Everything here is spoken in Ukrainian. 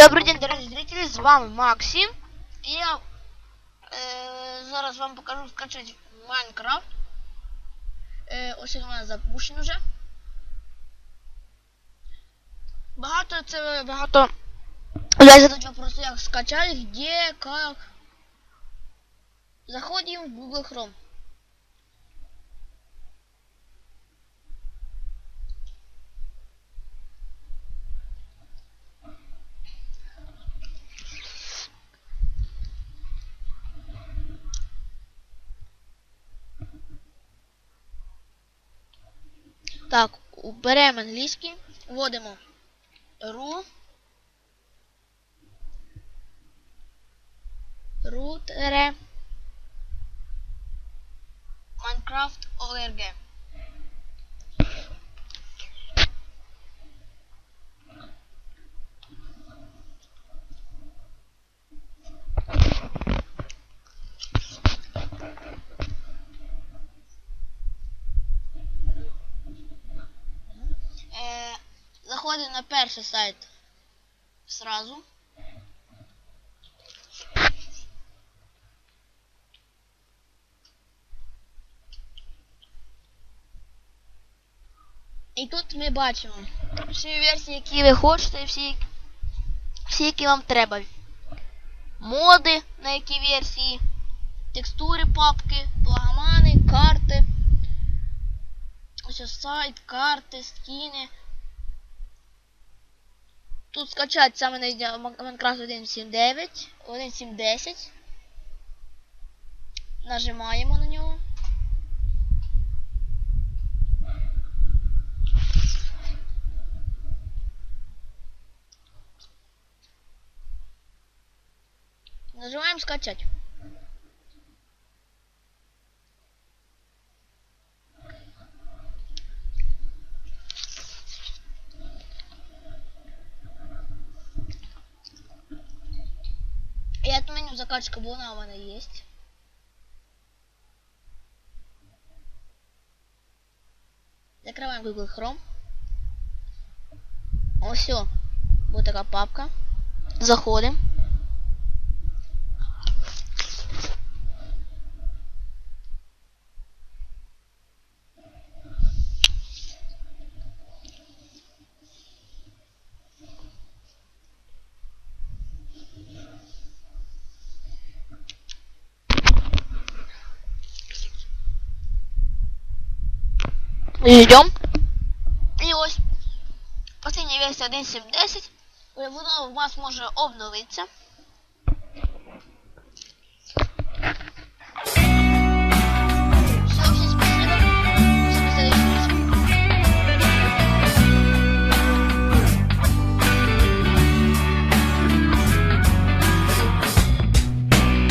Добрий день, дорогі зрителі, з вами Максим. І я е, зараз вам покажу скачати Майнкрафт. Е, ось у мене запущений вже. Багато це багато. Я задать вопросы, як скачать, где, как. Заходим в Google Chrome. Так, беремо англійський, вводимо ru рутере Minecraft ORG. Е, заходимо на перший сайт сразу. І тут ми бачимо всі версії, які ви хочете, всі, всі, які вам треба. Моди на які версії, текстури, папки, плагомани, карти. Ось сайт, карти, скіни. Тут скачать саме на Minecraft 1.7.9, 1.7.10. Нажимаємо на нього. Нажимаем скачать. И отменю закачка буна у мене есть. Закрываем Google Chrome. О, все. Вот такая папка. Заходим. Ждем. І ось последняя версия 1.7.10. Воно у вас може обновитися.